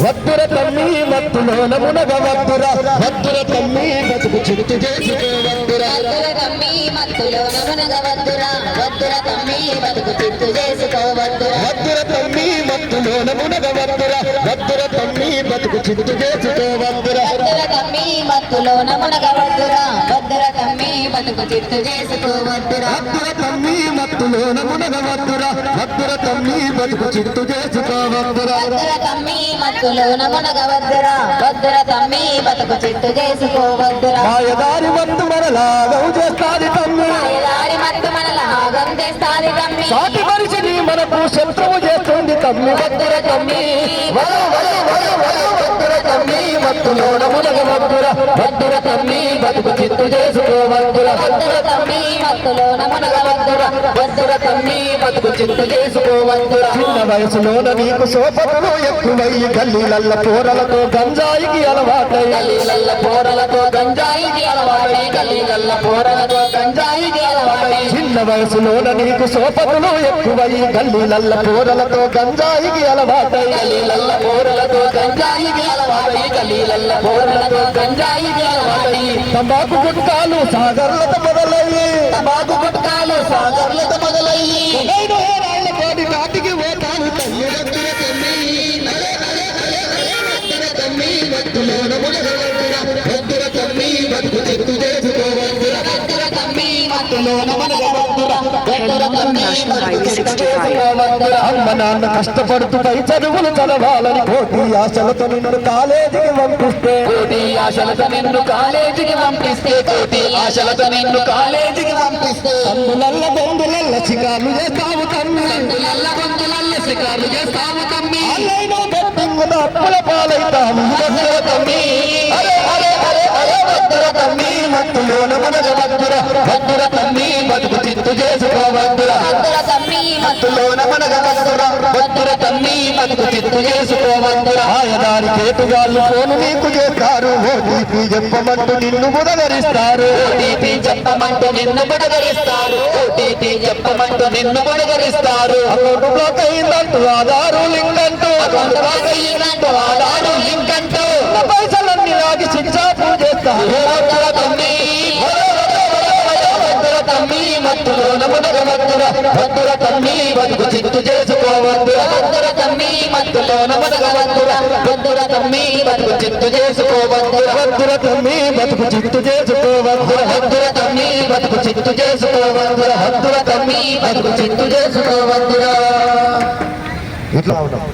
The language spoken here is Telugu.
వద్దుర తమ్మి మత్తులోన మునగ వద్దుర వద్దుర తమ్మి బతుకు చిరుతు చేసుకో వద్దుర వద్దుర తమ్మి మత్తులో నమునగ వద్దురా వద్దుర తమ్మి బతుకు చిత్తు చేసుకోవద్దురా వద్దుర తమ్మి మత్తులోన మునగ వద్దుర వద్దుర తమ్మి బతుకు చిరుతు చేసుకో వద్దుర వద్దుర తమ్మి మత్తులో నమునగ వద్దురా వద్దుర తమ్మి బతుకు చిత్తు చేసుకోవద్దురా. వద్దుర తమ్మి మత్తులోన మునగ వద్దుర వద్దుర తమ్మి బతుకు చిరుతు చేసుకో వద్దుర తమ్మి మత్తులో నమునగ వద్దురా వద్దుర తమ్మి బతుకు చిత్తు చేసుకోవద్దురా. మాయదారి మత్తు మనలాగవు చేస్తాది తమ్మి. మాయదారి మత్తు మనల ఆగం చేస్తాది తమ్మి. సాటి మనిషిని మనకు శత్రువు చేస్తుంది తమ్మి. వద్దుర తమ్మి వల తమ్మి మత్తులోన మునగ వద్దుర వద్దుర తమ్మి బతుకు చిత్తు చేసుకో వద్దుర వద్దుర తమ్మి మత్తులో నమునగ వద్దురా వద్దుర తమ్మి బతుకు చిత్తు చేసుకో వద్దుర చిన్న వయసులోన నీకు సోపతులు ఎక్కువయ్యి గల్లీలల్ల పోరలతో గంజాయికి అలవాటై గల్లీలల్ల పోరలతో గంజాయికి అలవాటై గల్లీలల్ల పోరలతో గంజాయికి చిన్న వయసులోన నీకు సోపతులు ఎక్కువై గల్లీలల్ల పోరలతో గంజాయికి అలవాటై గల్లీలల్ల పోరలతో గంజాయికి అలవాటై గల్లీలల్ల పోరలతో గంజాయికి అలవాటై తంబాకు గుట్కాలు సాగర్లత మొదలయ్యి తబాకు గుట్కాలు సాగర్లత మొదలయ్యి నేను కోటి కాటికి పోతాను తల్లి వద్దుర తమ్మి తమ్మి వద్దులోన మునగవద్దుర తమ్మి బతుకు చెట్టు చేసి అమ్మ నాన్న కష్టపడుతూ పై చదువులు చదవాలని కోటి ఆశలతో నిన్ను కాలేజీకి పంపిస్తే కోటి ఆశలతో నిన్ను కాలేజీకి పంపిస్తే కోటి ఆశలతో నిన్ను కాలేజీకి పంపిస్తే అందులల్ల బొందులల్ల చికాలు చేస్తావు తమ్మి నల్ల బొందులల్ల చికాలు చేస్తావు తమ్మి ఆన్లైన్ బెట్టింగ్ అప్పుల పాలైతాము తమ్మి తమ్మి మత్తులోన మునగ వద్దుర వద్దుర తమ్మి బతుకు చిత్తు వద్దుర తమ్మి బతుకు చిత్తు చేసుకోవద్దుర ఆయదారి చేతుగాళ్ళు ఫోను నీకు చేస్తారు ఓటీపీ చెప్పమంటూ నిన్ను బుదగరిస్తారు ఓటీపీ చెప్పమంటూ నిన్ను బుడగరిస్తారు ఓటీపీ చెప్పమంటూ నిన్ను బుడగరిస్తారు. అకౌంట్ బ్లాక్ అయిందంటూ ఆధారు లింక్ అంటూ అకౌంట్ బ్లాక్ అయ్యిందంటూ ఆధారు లింక్ మత్తులోన మునగ వద్దుర వద్దుర తమ్మి బతుకు చిత్తు చేసుకోవద్దుర వద్దుర తమ్మి మత్తులో నమనగ వద్దుర వద్దుర తమ్మి బతుకు చిత్తు చేసుకోవద్దుర వద్దుర తమ్మి బతుకు చిత్తు చేసుకోవద్దుర వద్దుర తమ్మి బతుకు చిత్తు చేసుకోవద్దుర వద్దుర తమ్మి బతుకు చిత్తు చేసుకోవద్దురా ఇట్లా ఉన్నాం